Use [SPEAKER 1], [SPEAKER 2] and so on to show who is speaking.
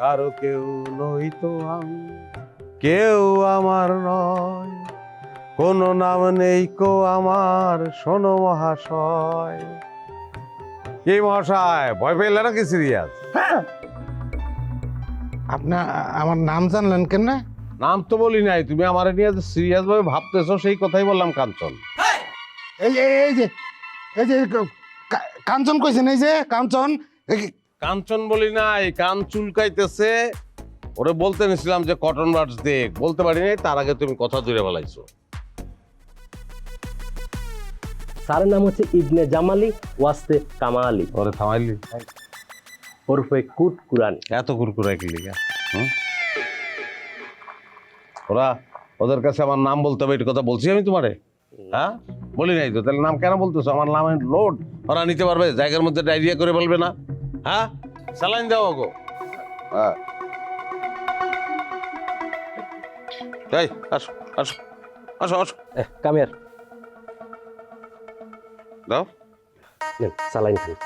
[SPEAKER 1] কারও কেউ নই তো আমি কেউ আমার নয়। কোনো নাম নেই কো আমার শোনো মহাশয়। কি মহাশয় ভয় পেলে নাকি সিরিয়াস?
[SPEAKER 2] আপনি আমার নাম জানলেন কেন
[SPEAKER 1] নাম তো বলি নাই তুমি আমার নিয়ে সিরিয়াস ভাবে ভাবতেছো সেই কথাই বললাম কাঞ্চন।
[SPEAKER 2] এই যে এই যে এই যে কাঞ্চন কইছেন এই যে কাঞ্চন
[SPEAKER 1] কাঞ্চন বলি নাই কান চুলকাইতেছে। ওরে বলতে নিছিলাম যে কটন বার্ডস দেখ। বলতে পারি নাই তার আগে তুমি কথা জুড়ে ফেলাইছো।
[SPEAKER 3] স্যারের নাম হচ্ছে ইবনে জামালি ওয়াস্তে কামালি।
[SPEAKER 1] ওরে থামাইলি।
[SPEAKER 3] ওরফে কুট কুরানি।
[SPEAKER 1] এত কুরকুরে কি লিগা হুম? ওরা ওদের কাছে আমার নাম বলতে হবে এটা কথা বলছি আমি তোমারে? হ্যাঁ? বলি নাই তো তাহলে নাম কেন বলতেছো? আমার নাম লোড ওরা নিতে পারবে জায়গার মধ্যে ডায়রিয়া করে বলবে না। হ্যাঁ? স্যালাইন দাও গো হ্যাঁ। এই আসো আসো আসো আসো।
[SPEAKER 3] কামিয়ার
[SPEAKER 1] দাও।
[SPEAKER 3] নেন সালাইন খান